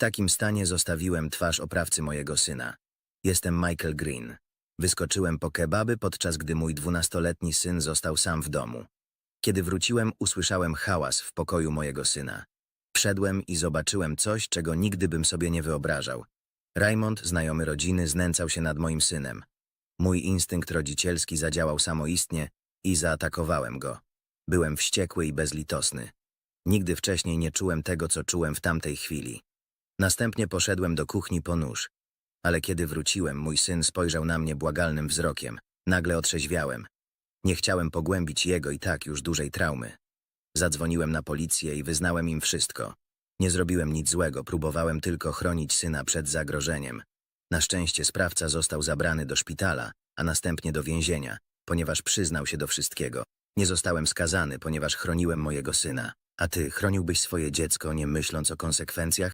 takim stanie zostawiłem twarz oprawcy mojego syna. Jestem Michael Green. Wyskoczyłem po kebaby, podczas gdy mój dwunastoletni syn został sam w domu. Kiedy wróciłem, usłyszałem hałas w pokoju mojego syna. Wszedłem i zobaczyłem coś, czego nigdy bym sobie nie wyobrażał. Raymond, znajomy rodziny, znęcał się nad moim synem. Mój instynkt rodzicielski zadziałał samoistnie i zaatakowałem go. Byłem wściekły i bezlitosny. Nigdy wcześniej nie czułem tego, co czułem w tamtej chwili. Następnie poszedłem do kuchni po nóż. Ale kiedy wróciłem, mój syn spojrzał na mnie błagalnym wzrokiem. Nagle otrzeźwiałem. Nie chciałem pogłębić jego i tak już dużej traumy. Zadzwoniłem na policję i wyznałem im wszystko. Nie zrobiłem nic złego, próbowałem tylko chronić syna przed zagrożeniem. Na szczęście sprawca został zabrany do szpitala, a następnie do więzienia, ponieważ przyznał się do wszystkiego. Nie zostałem skazany, ponieważ chroniłem mojego syna. A ty chroniłbyś swoje dziecko, nie myśląc o konsekwencjach?